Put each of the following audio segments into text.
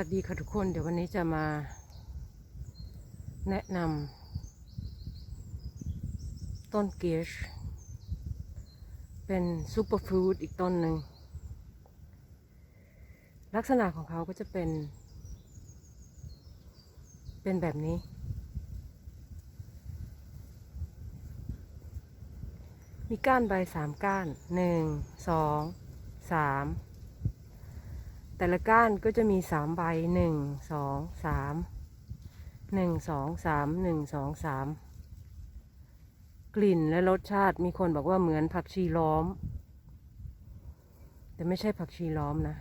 วัสดีค่ะทุกคน เดี๋ยววันนี้จะมาแนะนำต้นเกชเป็นซูเปอร์ฟรุตอีกต้นหนึ่ง ลักษณะของเขาก็จะเป็น เป็นแบบนี้ มีก้านใบสามก้านหนึ่งสองสาม แต่ละก้านก็จะมีสามใบหนึ่งสองสามหนึ่งสองสามหนึ่งสองสามกลิ่นและรสชาติมีคนบอกว่าเหมือนผักชีล้อม แต่ไม่ใช่ผักชีล้อมนะ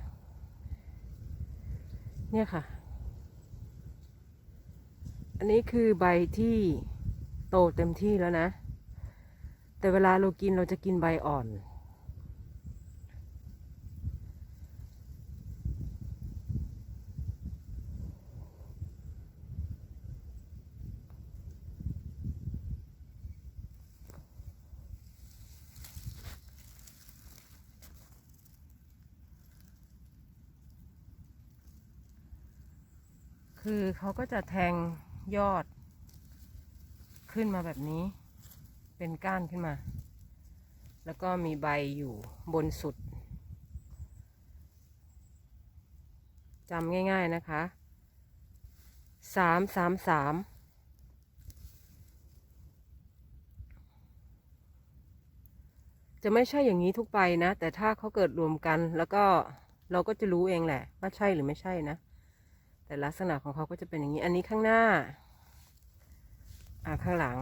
เนี่ยค่ะ อันนี้คือใบที่โตเต็มที่แล้วนะ แต่เวลาเรากินเราจะกินใบอ่อน คือเขาก็จะแทงยอด ขึ้นมาแบบนี้ เป็นก้านขึ้นมา แล้วก็มีใบอยู่บนสุดจำง่ายๆนะคะสามสามสามจะไม่ใช่อย่างนี้ทุกใบนะ แต่ถ้าเขาเกิดรวมกัน แล้วก็เราก็จะรู้เองแหละ ว่าใช่หรือไม่ใช่นะ แต่ลักษณะของเขาก็จะเป็นอย่างนี้ อันนี้ข้างหน้า อ่าข้างหลัง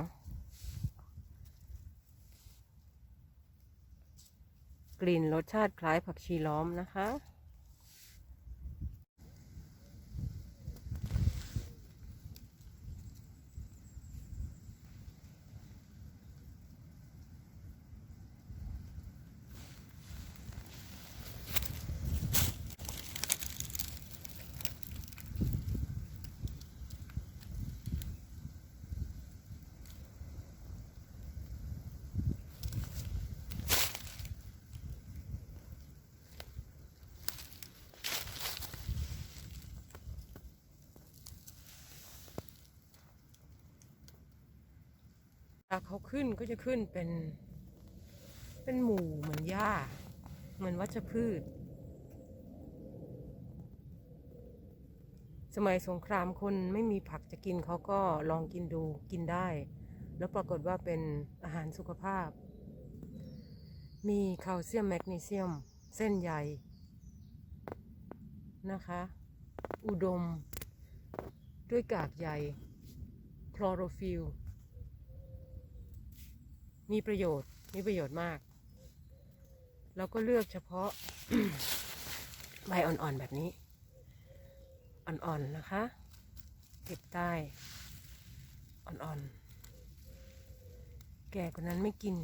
กลิ่นรสชาติคล้ายผักชีล้อมนะคะาเขาขึ้นก็จะขึ้นเป็น เป็นหมู่เหมือนหญ้า เหมือนวัชพืช สมัยสงครามคนไม่มีผักจะกินเขาก็ลองกินดูกินได้ แล้วปรากฏว่าเป็นอาหารสุขภาพ มีแคลเซียมแมกนีเซียม เส้นใยนะคะ อุดม ด้วยกากใยคลอโรฟิล มีประโยชน์ มีประโยชน์มาก เราก็เลือกเฉพาะใบอ่อนๆแบบนี้ อ่อนๆนะคะเก็บได้อ่อนๆ แก่กว่านั้นไม่กิน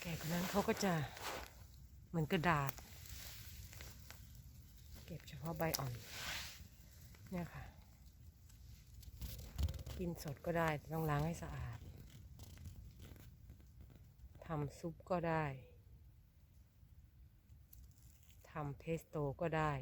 แก่กว่านั้นเขาก็จะเหมือนกระดาษ เก็บเฉพาะใบอ่อน เนี่ยค่ะ กินสดก็ได้ ต้องล้างให้สะอาดำซุปก็ได้ทำเพสโต้ก็ได้